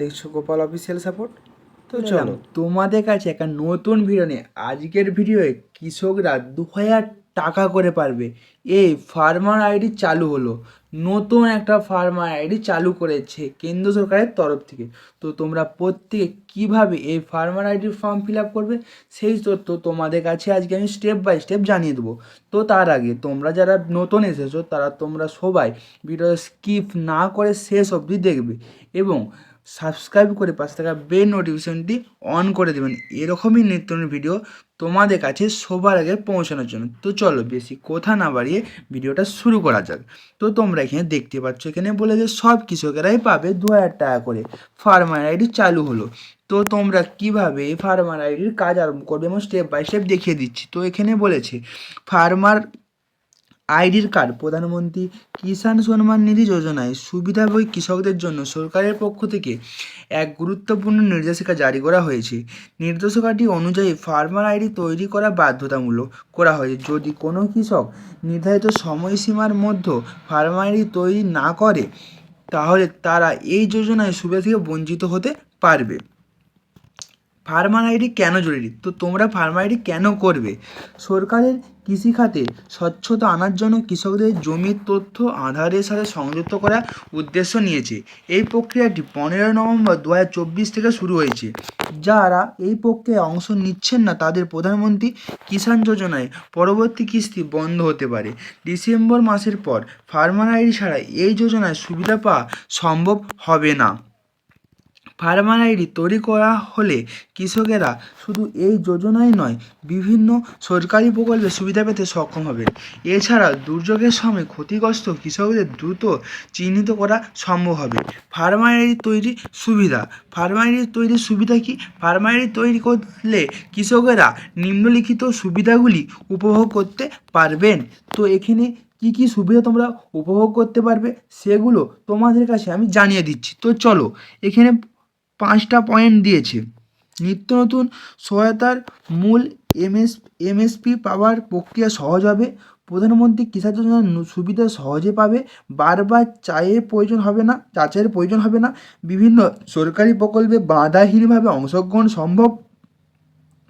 দেখছ Gopal official support? তো চলো। তোমাদের কাছে একটা নতুন ভিডিও নিয়ে আজকের ভিডিওয়ে কৃষকরা দু হাজার টাকা করে পারবে। এই ফার্মার আইডি চালু হলো। নতুন একটা ফার্মার আইডি চালু করেছে কেন্দ্র সরকারের তরফ থেকে। তো তোমরা প্রত্যেকে কীভাবে এই ফার্মার আইডির ফর্ম ফিল আপ করবে সেই তথ্য তোমাদের কাছে আজকে আমি স্টেপ বাই স্টেপ জানিয়ে দেবো। তো তার আগে তোমরা যারা নতুন এসেছ তারা তোমরা সবাই ভিডিও স্কিপ না করে শেষ অবধি দেখবে। এবং সাবস্ক্রাইব করে পাশে থাকা বেল নোটিফিকেশনটি অন করে দেবেন। এরকমই নিত্য ভিডিও তোমাদের কাছে সবার আগে পৌঁছানোর জন্য। তো চলো বেশি কথা না বাড়িয়ে ভিডিওটা শুরু করা যাক। তো তোমরা এখানে দেখতে পাচ্ছ এখানে বলে যে সব কৃষকেরাই পাবে দু হাজার টাকা করে। ফার্মার আইডি চালু হলো। তো তোমরা কীভাবে ফার্মার আইডির কাজ আরম্ভ করবে? এবং স্টেপ বাই স্টেপ দেখিয়ে দিচ্ছি। তো এখানে বলেছে ফার্মার আইডির কার্ড, প্রধানমন্ত্রী কিষাণ সম্মান নিধি যোজনায় সুবিধাভোগী কৃষকদের জন্য সরকারের পক্ষ থেকে এক গুরুত্বপূর্ণ নির্দেশিকা জারি করা হয়েছে। নির্দেশিকাটি অনুযায়ী ফার্মার আইডি তৈরি করা বাধ্যতামূলক করা হয়েছে। যদি কোনো কৃষক নির্ধারিত সময়সীমার মধ্যে ফার্মার আইডি তৈরি না করে, তাহলে তারা এই যোজনায় সুবিধা থেকে বঞ্চিত হতে পারবে। ফার্মার আইডি কেন জরুরি? তো তোমরা ফার্মার আইডি কেন করবে? সরকারের কৃষিখাতে স্বচ্ছতা আনার জন্য কৃষকদের জমির তথ্য, আধারের সাথে সংযুক্ত করার উদ্দেশ্য নিয়েছে। এই প্রক্রিয়াটি পনেরো নভেম্বর দু হাজার চব্বিশ থেকে শুরু হয়েছে। যারা এই প্রক্রিয়ায় অংশ নিচ্ছেন না, তাদের প্রধানমন্ত্রী কিষাণ যোজনায় পরবর্তী কিস্তি বন্ধ হতে পারে। ডিসেম্বর মাসের পর ফার্মার আইডি ছাড়া এই যোজনায় সুবিধা পাওয়া সম্ভব হবে না। ফার্মার আইডি তৈরি করা হলে কৃষকেরা শুধু এই যোজনাই নয়, বিভিন্ন সরকারি প্রকল্পে সুবিধা পেতে সক্ষম হবেন এছাড়া দুর্যোগের সময় ক্ষতিগ্রস্ত কৃষকদের দ্রুত চিহ্নিত করা সম্ভব হবে। ফার্মার আইডি তৈরি সুবিধা। ফার্মার আইডি তৈরির সুবিধা কি? ফার্মার আইডি তৈরি করলে কৃষকেরা নিম্নলিখিত সুবিধাগুলি উপভোগ করতে পারবেন। তো এখানে কী কী সুবিধা তোমরা উপভোগ করতে পারবে, সেগুলো তোমাদের কাছে আমি জানিয়ে দিচ্ছি। তো চলো, এখানে পাঁচটা পয়েন্ট দিয়েছে। নিত্য নতুন সহায়তার মূল এমএস, এমএসপি পাওয়ার প্রক্রিয়া সহজ হবে। প্রধানমন্ত্রী কৃষক যোজনার সুবিধা সহজে পাবে। বারবার চায়ের প্রয়োজন হবে না যাচাইয়ের প্রয়োজন হবে না। বিভিন্ন সরকারি প্রকল্পে বাধাহীনভাবে অংশগ্রহণ সম্ভব।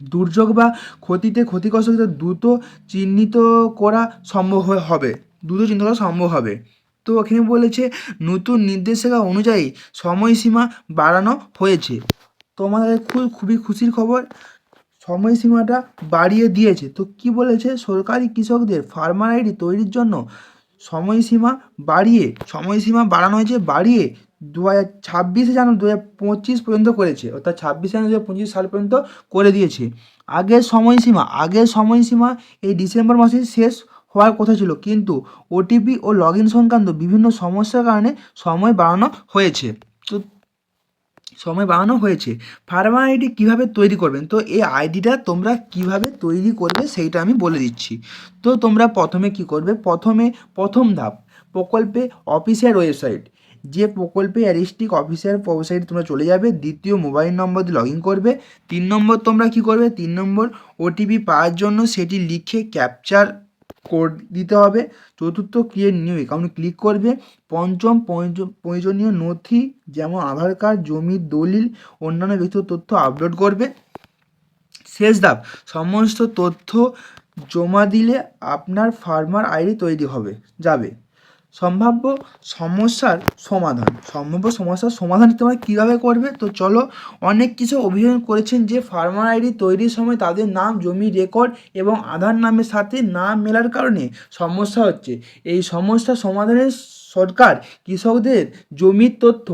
দুর্যোগ বা ক্ষতিতে ক্ষতিগ্রস্তদের দ্রুত চিহ্নিত করা সম্ভব হবে। দ্রুত চিহ্নিত করা সম্ভব হবে। তো এখানে বলেছে, নতুন নির্দেশিকা অনুযায়ী সময়সীমা বাড়ানো হয়েছে। তোমাদের খুব, খুবই খুশির খবর, সময়সীমাটা বাড়িয়ে দিয়েছে। তো কি বলেছে? সরকারি কৃষকদের ফার্মার আইডি তৈরির জন্য সময়সীমা বাড়িয়ে, সময়সীমা বাড়ানো হয়েছে, বাড়িয়ে দু হাজার ছাব্বিশে জানুয়ারি দু হাজার পঁচিশ পর্যন্ত করেছে। অর্থাৎ ছাব্বিশে জানুয়ারি দু হাজার পঁচিশ সাল পর্যন্ত করে দিয়েছে। আগের সময়সীমা আগের সময়সীমা এই ডিসেম্বর মাসে শেষ হওয়ার কথা ছিল। কিন্তু ওটিপি ও লগ ইন সংক্রান্ত বিভিন্ন সমস্যার কারণে সময় বাড়ানো হয়েছে। তো সময় বাড়ানো হয়েছে। ফার্মার আইডি কীভাবে তৈরি করবেন? তো এই আইডিটা তোমরা কীভাবে তৈরি করবে সেইটা আমি বলে দিচ্ছি। তো তোমরা প্রথমে কি করবে? প্রথমে প্রথম ধাপ, প্রকল্পে অফিসিয়াল ওয়েবসাইট। যে প্রকল্পে অ্যারিস্টিক অফিসিয়াল ওয়েবসাইটে তোমরা চলে যাবে, দ্বিতীয় মোবাইল নম্বর দিয়ে লগ ইন করবে। তিন নম্বর তোমরা কি করবে? তিন নম্বর ওটিপি পাওয়ার জন্য সেটি লিখে ক্যাপচার কোড দিতে হবে। চতুর্থ ক্রিয়েট নিউ অ্যাকাউন্ট ক্লিক করবে। পঞ্চম প্রয়োজনীয় নথি যেমন আধার কার্ড জমির দলিল, অন্যান্য ব্যক্তিগত তথ্য আপলোড করবে। শেষ ধাপ, সমস্ত তথ্য জমা দিলে আপনার ফার্মার আইডি তৈরি হবে, যাবে। সম্ভাব্য সমস্যার সমাধান। সম্ভাব্য সমস্যার সমাধান তোমরা কীভাবে করবে? তো চলো অনেক কিছু অভিযোগ করেছেন যে ফার্মার আইডি তৈরির সময় তাদের নাম, জমি রেকর্ড এবং আধার নামের সাথে না মেলার কারণে সমস্যা হচ্ছে। এই সমস্যা সমাধানের সরকার কৃষকদের জমির তথ্য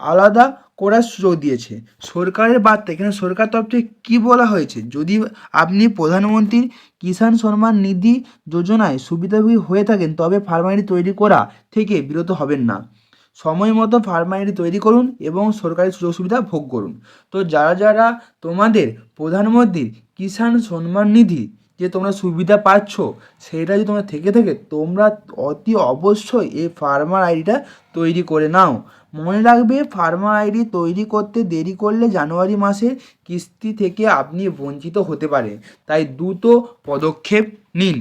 আলাদা করার সুযোগ দিয়েছে। সরকারের বার্তা, এখানে সরকার তরফ থেকে কী বলা হয়েছে? যদি আপনি প্রধানমন্ত্রীর কিষাণ সম্মান নিধি যোজনায় সুবিধাভোগী হয়ে থাকেন, তবে ফার্মারি তৈরি করা থেকে বিরত হবেন না। সময় মতো ফার্মারি তৈরি করুন এবং সরকারি সুযোগ সুবিধা ভোগ করুন। তো যারা যারা তোমাদের প্রধানমন্ত্রীর কিষাণ সম্মান নিধি যে তোমরা সুবিধা পাচ্ছ, সেটা যদি তোমরা থেকে থেকে তোমরা অতি অবশ্যই এই ফার্মার আইডিটা তৈরি করে নাও। মনে রাখবে ফার্মার আইডি তৈরি করতে দেরি করলে জানুয়ারি মাসে কিস্তি থেকে আপনি বঞ্চিত হতে পারেন তাই দ্রুত পদক্ষেপ নিন।